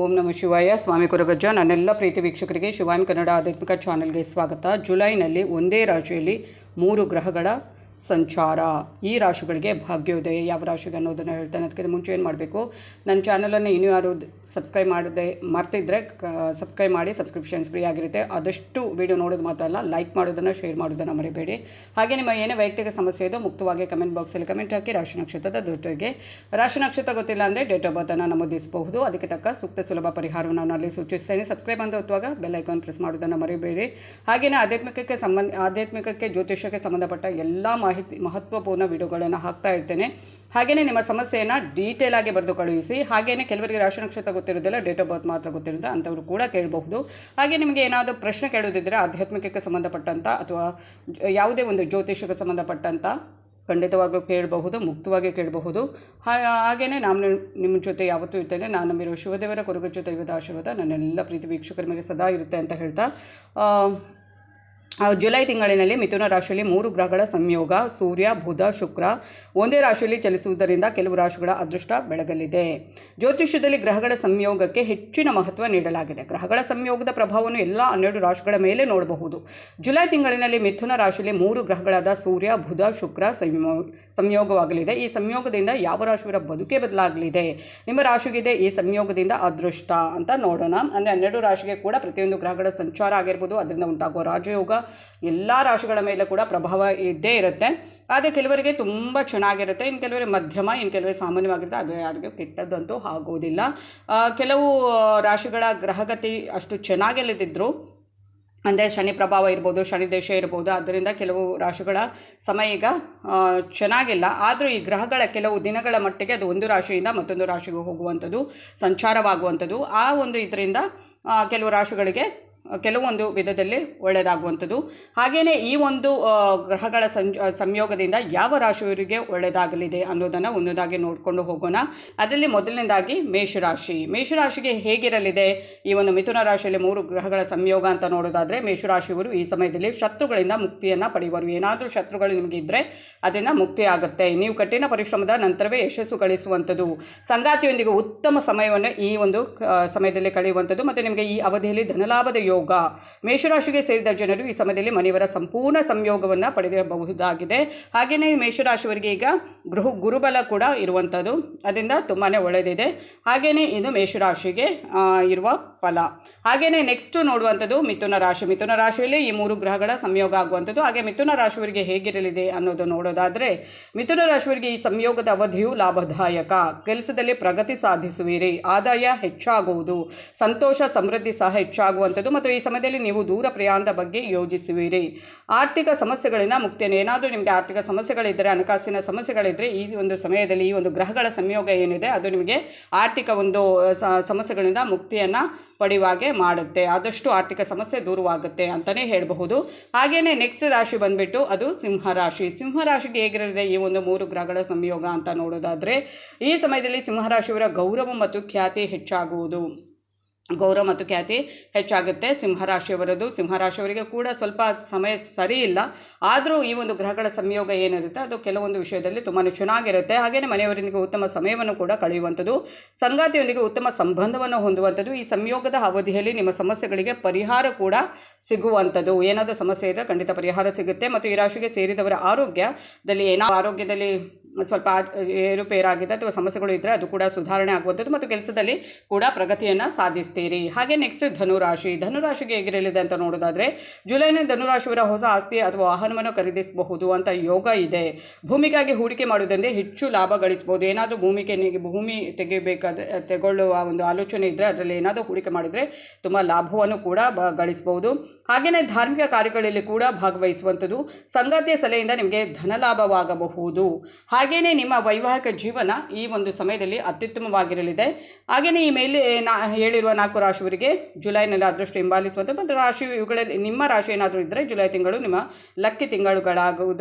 ಓಂ ನಮ ಶಿವಾಯ. ಸ್ವಾಮಿ ಕುರಗಜ್ಜ. ನನ್ನೆಲ್ಲ ಪ್ರೀತಿ ವೀಕ್ಷಕರಿಗೆ ಶಿವಾಯಂ ಕನ್ನಡ ಆಧ್ಯಾತ್ಮಿಕ ಚಾನೆಲ್ಗೆ ಸ್ವಾಗತ. ಜುಲೈನಲ್ಲಿ ಒಂದೇ ರಾಶಿಯಲ್ಲಿ ಮೂರು ಗ್ರಹಗಳ ಸಂಚಾರ ಈ ರಾಶಿಗಳಿಗೆ ಭಾಗ್ಯೋದಯ. ಯಾವ ರಾಶಿಗೆ ಅನ್ನೋದನ್ನು ಹೇಳ್ತಾನೆ. ಅದಕ್ಕಿಂತ ಮುಂಚೆ ಏನು ಮಾಡಬೇಕು? ನನ್ನ ಚಾನಲನ್ನು ಇನ್ನೂ ಯಾರು ಸಬ್ಸ್ಕ್ರೈಬ್ ಮಾಡದೆ ಮರ್ತಿದ್ರೆ ಸಬ್ಸ್ಕ್ರೈಬ್ ಮಾಡಿ ಸಬ್ಸ್ಕ್ರಿಪ್ಷನ್ಸ್ ಫ್ರೀ ಆಗಿರುತ್ತೆ. ಆದಷ್ಟು ವಿಡಿಯೋ ನೋಡೋದು ಮಾತ್ರ ಅಲ್ಲ ಲೈಕ್ ಮಾಡೋದನ್ನು ಶೇರ್ ಮಾಡೋದನ್ನು ಮರಿಬೇಡಿ. ಹಾಗೆ ನಿಮ್ಮ ಏನೇ ವೈಯಕ್ತಿಕ ಸಮಸ್ಯೆ ಇದೋ ಮುಕ್ತವಾಗಿ ಕಮೆಂಟ್ ಬಾಕ್ಸಲ್ಲಿ ಕಮೆಂಟ್ ಹಾಕಿ ರಾಶಿ ನಕ್ಷತ್ರದ ಜೊತೆಗೆ. ರಾಶಿ ನಕ್ಷತ್ರ ಗೊತ್ತಿಲ್ಲ ಅಂದರೆ ಡೇಟ್ ಆಫ್ ಬರ್ತನ್ನು ನಮೂದಿಸಬಹುದು. ಅದಕ್ಕೆ ತಕ್ಕ ಸೂಕ್ತ ಸುಲಭ ಪರಿಹಾರವನ್ನು ನಾನು ಅಲ್ಲಿ ಸೂಚಿಸ್ತೇನೆ. ಸಬ್ಸ್ಕ್ರೈಬ್ ಅಂತ ಹೊತ್ತುವಾಗ ಬೆಲ್ ಐಕಾನ್ ಪ್ರೆಸ್ ಮಾಡೋದನ್ನು ಮರಿಬೇಡಿ. ಹಾಗೆಯೇ ಆಧ್ಯಾತ್ಮಿಕಕ್ಕೆ ಸಂಬಂಧ, ಆಧ್ಯಾತ್ಮಿಕಕ್ಕೆ ಜ್ಯೋತಿಷಕ್ಕೆ ಸಂಬಂಧಪಟ್ಟ ಎಲ್ಲ ಮಾಹಿತಿ ಮಹತ್ವಪೂರ್ಣ ವಿಡಿಯೋಗಳನ್ನು ಹಾಕ್ತಾ ಇರ್ತೇನೆ. ಹಾಗೆಯೇ ನಿಮ್ಮ ಸಮಸ್ಯೆಯನ್ನು ಡೀಟೇಲ್ ಆಗಿ ಬರೆದು ಕಳುಹಿಸಿ ಹಾಗೆಯೇ ಕೆಲವರಿಗೆ ರಾಶಿ ನಕ್ಷತ್ರ ಗೊತ್ತಿರೋದಿಲ್ಲ ಡೇಟ್ ಆಫ್ ಬರ್ತ್ ಮಾತ್ರ ಗೊತ್ತಿರೋದು ಅಂಥವ್ರು ಕೂಡ ಕೇಳಬಹುದು. ಹಾಗೆ ನಿಮಗೆ ಏನಾದರೂ ಪ್ರಶ್ನೆ ಕೇಳೋದಿದ್ದರೆ ಆಧ್ಯಾತ್ಮಿಕಕ್ಕೆ ಸಂಬಂಧಪಟ್ಟಂಥ ಅಥವಾ ಯಾವುದೇ ಒಂದು ಜ್ಯೋತಿಷಕ್ಕೆ ಸಂಬಂಧಪಟ್ಟಂಥ ಖಂಡಿತವಾಗ್ಲೂ ಕೇಳಬಹುದು, ಮುಕ್ತವಾಗಿ ಕೇಳಬಹುದು. ಹಾಗೆಯೇ ನಾನು ನಿಮ್ಮ ಜೊತೆ ಯಾವತ್ತೂ ಇರ್ತೇನೆ. ನಾನು ನಂಬಿರುವ ಶಿವದೇವರ ಕೊರಗಜ್ಜು ದೈವದ ಆಶೀರ್ವಾದ ನನ್ನೆಲ್ಲ ಪ್ರೀತಿ ವೀಕ್ಷಕರ ಮೇಲೆ ಸದಾ ಇರುತ್ತೆ ಅಂತ ಹೇಳ್ತಾ. ಜುಲೈ ತಿಂಗಳಿನಲ್ಲಿ ಮಿಥುನ ರಾಶಿಯಲ್ಲಿ ಮೂರು ಗ್ರಹಗಳ ಸಂಯೋಗ, ಸೂರ್ಯ, ಬುಧ, ಶುಕ್ರ. ಒಂದೇ ರಾಶಿಯಲ್ಲಿ ಚಲಿಸುವುದರಿಂದ ಕೆಲವು ರಾಶಿಗಳ ಅದೃಷ್ಟ ಬೆಳಗಲಿದೆ. ಜ್ಯೋತಿಷ್ಯದಲ್ಲಿ ಗ್ರಹಗಳ ಸಂಯೋಗಕ್ಕೆ ಹೆಚ್ಚಿನ ಮಹತ್ವ ನೀಡಲಾಗಿದೆ. ಗ್ರಹಗಳ ಸಂಯೋಗದ ಪ್ರಭಾವವನ್ನು ಎಲ್ಲ ಹನ್ನೆರಡು ರಾಶಿಗಳ ಮೇಲೆ ನೋಡಬಹುದು. ಜುಲೈ ತಿಂಗಳಿನಲ್ಲಿ ಮಿಥುನ ರಾಶಿಯಲ್ಲಿ ಮೂರು ಗ್ರಹಗಳಾದ ಸೂರ್ಯ, ಬುಧ, ಶುಕ್ರ ಸಂಯೋ, ಸಂಯೋಗವಾಗಲಿದೆ. ಈ ಸಂಯೋಗದಿಂದ ಯಾವ ರಾಶಿಯರ ಬದುಕೆ ಬದಲಾಗಲಿದೆ? ನಿಮ್ಮ ರಾಶಿಗಿದೆ ಈ ಸಂಯೋಗದಿಂದ ಅದೃಷ್ಟ ಅಂತ ನೋಡೋಣ. ಅಂದರೆ ಹನ್ನೆರಡು ರಾಶಿಗೆ ಕೂಡ ಪ್ರತಿಯೊಂದು ಗ್ರಹಗಳ ಸಂಚಾರ ಆಗಿರ್ಬೋದು. ಅದರಿಂದ ಉಂಟಾಗುವ ರಾಜಯೋಗ ಎಲ್ಲ ರಾಶಿಗಳ ಮೇಲೆ ಕೂಡ ಪ್ರಭಾವ ಇದ್ದೇ ಇರುತ್ತೆ. ಆದರೆ ಕೆಲವರಿಗೆ ತುಂಬ ಚೆನ್ನಾಗಿರುತ್ತೆ ಇನ್ನು ಕೆಲವರಿಗೆ ಮಧ್ಯಮ ಇನ್ನು ಕೆಲವರಿಗೆ ಸಾಮಾನ್ಯವಾಗಿರುತ್ತೆ. ಅದು ಯಾರಿಗೂ ಕೆಟ್ಟದ್ದಂತೂ ಆಗೋದಿಲ್ಲ. ಕೆಲವು ರಾಶಿಗಳ ಗ್ರಹಗತಿ ಅಷ್ಟು ಚೆನ್ನಾಗಿಲ್ಲದಿದ್ದರೂ ಅಂದರೆ ಶನಿ ಪ್ರಭಾವ ಇರ್ಬೋದು, ಶನಿ ದೇಶ ಇರ್ಬೋದು, ಆದ್ದರಿಂದ ಕೆಲವು ರಾಶಿಗಳ ಸಮಯ ಈಗ ಚೆನ್ನಾಗಿಲ್ಲ. ಆದರೂ ಈ ಗ್ರಹಗಳ ಕೆಲವು ದಿನಗಳ ಮಟ್ಟಿಗೆ ಅದು ಒಂದು ರಾಶಿಯಿಂದ ಮತ್ತೊಂದು ರಾಶಿಗೆ ಹೋಗುವಂಥದ್ದು, ಸಂಚಾರವಾಗುವಂಥದ್ದು. ಆ ಒಂದು ಇದರಿಂದ ಕೆಲವು ರಾಶಿಗಳಿಗೆ ಕೆಲವೊಂದು ವಿಧದಲ್ಲಿ ಒಳ್ಳೆಯದಾಗುವಂಥದ್ದು ಹಾಗೆಯೇ ಈ ಒಂದು ಗ್ರಹಗಳ ಸಂಯೋಗದಿಂದ ಯಾವ ರಾಶಿಯವರಿಗೆ ಒಳ್ಳೆಯದಾಗಲಿದೆ ಅನ್ನೋದನ್ನು ಒಂದೊಂದಾಗಿ ನೋಡಿಕೊಂಡು ಹೋಗೋಣ. ಅದರಲ್ಲಿ ಮೊದಲನೇದಾಗಿ ಮೇಷರಾಶಿ. ಮೇಷರಾಶಿಗೆ ಹೇಗಿರಲಿದೆ? ಈ ಒಂದು ಮಿಥುನ ರಾಶಿಯಲ್ಲಿ ಮೂರು ಗ್ರಹಗಳ ಸಂಯೋಗ ಅಂತ ನೋಡೋದಾದರೆ, ಮೇಷರಾಶಿಯವರು ಈ ಸಮಯದಲ್ಲಿ ಶತ್ರುಗಳಿಂದ ಮುಕ್ತಿಯನ್ನು ಪಡೆಯುವರು. ಏನಾದರೂ ಶತ್ರುಗಳು ನಿಮಗೆ ಇದ್ದರೆ ಅದರಿಂದ ಮುಕ್ತಿ ಆಗುತ್ತೆ. ನೀವು ಕಠಿಣ ಪರಿಶ್ರಮದ ನಂತರವೇ ಯಶಸ್ಸು ಗಳಿಸುವಂಥದ್ದು. ಸಂಗಾತಿಯೊಂದಿಗೆ ಉತ್ತಮ ಸಮಯವನ್ನು ಈ ಒಂದು ಸಮಯದಲ್ಲಿ ಕಳೆಯುವಂಥದ್ದು. ಮತ್ತು ನಿಮಗೆ ಈ ಅವಧಿಯಲ್ಲಿ ಧನಲಾಭದ ಯೋಗ. ಮೇಷರಾಶಿಗೆ ಸೇರಿದ ಜನರು ಈ ಸಮಯದಲ್ಲಿ ಮನೆಯವರ ಸಂಪೂರ್ಣ ಸಂಯೋಗವನ್ನು ಪಡೆದಿರಬಹುದಾಗಿದೆ ಹಾಗೆಯೇ ಮೇಷರಾಶಿಯವರಿಗೆ ಈಗ ಗೃಹ, ಗುರುಬಲ ಕೂಡ ಇರುವಂಥದ್ದು ಅದರಿಂದ ತುಂಬಾ ಒಳ್ಳೆಯದಿದೆ ಹಾಗೆಯೇ ಇದು ಮೇಷರಾಶಿಗೆ ಇರುವ ಫಲ. ಹಾಗೆಯೇ ನೆಕ್ಸ್ಟ್ ನೋಡುವಂಥದ್ದು ಮಿಥುನ ರಾಶಿ. ಮಿಥುನ ರಾಶಿಯಲ್ಲಿ ಈ ಮೂರು ಗ್ರಹಗಳ ಸಂಯೋಗ ಆಗುವಂಥದ್ದು. ಹಾಗೆ ಮಿಥುನ ರಾಶಿಯವರಿಗೆ ಹೇಗಿರಲಿದೆ ಅನ್ನೋದು ನೋಡೋದಾದರೆ, ಮಿಥುನ ರಾಶಿಯವರಿಗೆ ಈ ಸಂಯೋಗದ ಅವಧಿಯು ಲಾಭದಾಯಕ. ಕೆಲಸದಲ್ಲಿ ಪ್ರಗತಿ ಸಾಧಿಸುವಿರಿ. ಆದಾಯ ಹೆಚ್ಚಾಗುವುದು. ಸಂತೋಷ, ಸಮೃದ್ಧಿ ಸಹ ಹೆಚ್ಚಾಗುವಂಥದ್ದು. ಮತ್ತು ಈ ಸಮಯದಲ್ಲಿ ನೀವು ದೂರ ಪ್ರಯಾಣದ ಬಗ್ಗೆ ಯೋಜಿಸುವಿರಿ. ಆರ್ಥಿಕ ಸಮಸ್ಯೆಗಳಿಂದ ಮುಕ್ತಿಯನ್ನು ಏನಾದರೂ ನಿಮಗೆ ಆರ್ಥಿಕ ಸಮಸ್ಯೆಗಳಿದ್ದರೆ ಹಣಕಾಸಿನ ಸಮಸ್ಯೆಗಳಿದ್ದರೆ ಈ ಒಂದು ಸಮಯದಲ್ಲಿ ಈ ಒಂದು ಗ್ರಹಗಳ ಸಂಯೋಗ ಏನಿದೆ, ಅದು ನಿಮಗೆ ಆರ್ಥಿಕ ಒಂದು ಸಮಸ್ಯೆಗಳಿಂದ ಮುಕ್ತಿಯನ್ನು ಪಡೆಯುವಾಗೆ ಮಾಡುತ್ತೆ. ಆದಷ್ಟು ಆರ್ಥಿಕ ಸಮಸ್ಯೆ ದೂರವಾಗುತ್ತೆ ಅಂತಲೇ ಹೇಳಬಹುದು. ಹಾಗೆಯೇ ನೆಕ್ಸ್ಟ್ ರಾಶಿ ಬಂದುಬಿಟ್ಟು ಅದು ಸಿಂಹ ರಾಶಿ. ಸಿಂಹ ರಾಶಿಗೆ ಹೇಗಿರಲಿದೆ ಈ ಒಂದು ಮೂರು ಗ್ರಹಗಳ ಸಂಯೋಗ ಅಂತ ನೋಡೋದಾದರೆ, ಈ ಸಮಯದಲ್ಲಿ ಸಿಂಹರಾಶಿಯವರ ಗೌರವ ಮತ್ತು ಖ್ಯಾತಿ ಹೆಚ್ಚಾಗುವುದು. ಗೌರವ ಮತ್ತು ಖ್ಯಾತಿ ಹೆಚ್ಚಾಗುತ್ತೆ. ಸಿಂಹರಾಶಿಯವರದು. ಸಿಂಹರಾಶಿಯವರಿಗೆ ಕೂಡ ಸ್ವಲ್ಪ ಸಮಯ ಸರಿ ಇಲ್ಲ. ಆದರೂ ಈ ಒಂದು ಗ್ರಹಗಳ ಸಂಯೋಗ ಏನಿರುತ್ತೆ, ಅದು ಕೆಲವೊಂದು ವಿಷಯದಲ್ಲಿ ತುಂಬಾ ಚೆನ್ನಾಗಿರುತ್ತೆ ಹಾಗೆಯೇ ಮನೆಯವರೊಂದಿಗೆ ಉತ್ತಮ ಸಮಯವನ್ನು ಕೂಡ ಕಳೆಯುವಂಥದ್ದು, ಸಂಗಾತಿಯೊಂದಿಗೆ ಉತ್ತಮ ಸಂಬಂಧವನ್ನು ಹೊಂದುವಂಥದ್ದು, ಈ ಸಂಯೋಗದ ಅವಧಿಯಲ್ಲಿ ನಿಮ್ಮ ಸಮಸ್ಯೆಗಳಿಗೆ ಪರಿಹಾರ ಕೂಡ ಸಿಗುವಂಥದ್ದು. ಏನಾದರೂ ಸಮಸ್ಯೆ ಇದ್ದರೆ ಖಂಡಿತ ಪರಿಹಾರ ಸಿಗುತ್ತೆ. ಮತ್ತು ಈ ರಾಶಿಗೆ ಸೇರಿದವರ ಆರೋಗ್ಯದಲ್ಲಿ ಏನೋ ಆರೋಗ್ಯದಲ್ಲಿ ಸ್ವಲ್ಪ ಏರುಪೇರಾಗಿದೆ ಅಥವಾ ಸಮಸ್ಯೆಗಳು ಇದ್ದರೆ ಅದು ಕೂಡ ಸುಧಾರಣೆ ಆಗುವಂಥದ್ದು ಮತ್ತು ಕೆಲಸದಲ್ಲಿ ಕೂಡ ಪ್ರಗತಿಯನ್ನು ಸಾಧಿಸ್ತೀರಿ. ಹಾಗೆ ನೆಕ್ಸ್ಟ್ ಧನುರಾಶಿ. ಧನುರಾಶಿಗೆ ಹೇಗಿರಲಿದೆ ಅಂತ ನೋಡೋದಾದರೆ ಜುಲೈನ ಧನುರಾಶಿಯವರ ಹೊಸ ಆಸ್ತಿ ಅಥವಾ ವಾಹನವನ್ನು ಖರೀದಿಸಬಹುದು ಅಂತ ಯೋಗ ಇದೆ. ಭೂಮಿಗಾಗಿ ಹೂಡಿಕೆ ಮಾಡುವುದರಿಂದ ಹೆಚ್ಚು ಲಾಭ ಗಳಿಸ್ಬೋದು ಏನಾದರೂ ಭೂಮಿಗೆ ಭೂಮಿ ತೆಗಿಬೇಕಾದ್ರೆ, ತಗೊಳ್ಳುವ ಒಂದು ಆಲೋಚನೆ ಇದ್ದರೆ ಅದರಲ್ಲಿ ಏನಾದರೂ ಹೂಡಿಕೆ ಮಾಡಿದರೆ ತುಂಬ ಲಾಭವನ್ನು ಕೂಡ ಬ ಗಳಿಸ್ಬೋದು ಹಾಗೆಯೇ ಧಾರ್ಮಿಕ ಕಾರ್ಯಗಳಲ್ಲಿ ಕೂಡ ಭಾಗವಹಿಸುವಂಥದ್ದು, ಸಂಗಾತಿಯ ಸಲಹೆಯಿಂದ ನಿಮಗೆ ಧನಲಾಭವಾಗಬಹುದು. ಹಾಗೆಯೇ ನಿಮ್ಮ ವೈವಾಹಿಕ ಜೀವನ ಈ ಒಂದು ಸಮಯದಲ್ಲಿ ಅತ್ಯುತ್ತಮವಾಗಿರಲಿದೆ. ಹಾಗೆಯೇ ಈ ಮೇಲೆ ನಾ, ಹೇಳಿರುವ ನಾಲ್ಕು ರಾಶಿಯವರಿಗೆ ಜುಲೈನಲ್ಲಿ ಅದೃಷ್ಟ ಹಿಂಬಾಲಿಸುವಂಥ ಮತ್ತು ರಾಶಿ ಇವುಗಳಲ್ಲಿ ನಿಮ್ಮ ರಾಶಿ ಏನಾದರೂ ಇದ್ದರೆ ಜುಲೈ ತಿಂಗಳು ನಿಮ್ಮ ಲಕ್ಕಿ ತಿಂಗಳುಗಳಾಗುವುದ.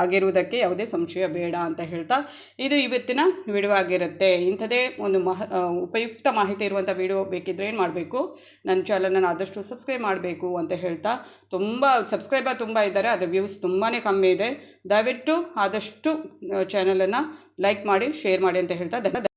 ಆಗಿರುವುದಕ್ಕೆ ಯಾವುದೇ ಸಂಶಯ ಬೇಡ ಅಂತ ಹೇಳ್ತಾ ಇದು ಇವತ್ತಿನ ವಿಡಿಯೋ ಆಗಿರುತ್ತೆ. ಇಂಥದೇ ಒಂದು ಮಹ ಉಪಯುಕ್ತ ಮಾಹಿತಿ ಇರುವಂಥ ವಿಡಿಯೋ ಬೇಕಿದ್ರೆ ಏನು ಮಾಡಬೇಕು? ನನ್ನ ಚಾನಲನ್ನು ಆದಷ್ಟು ಸಬ್ಸ್ಕ್ರೈಬ್ ಮಾಡಬೇಕು ಅಂತ ಹೇಳ್ತಾ ತುಂಬ ಸಬ್ಸ್ಕ್ರೈಬರ್ ತುಂಬ ಇದ್ದಾರೆ. ಅದರ ವ್ಯೂಸ್ ತುಂಬಾ ಕಮ್ಮಿ ಇದೆ. ದಯವಿಟ್ಟು ಆದಷ್ಟು ಚಾನಲನ್ನು ಲೈಕ್ ಮಾಡಿ ಶೇರ್ ಮಾಡಿ ಅಂತ ಹೇಳ್ತಾ ಧನ್ಯ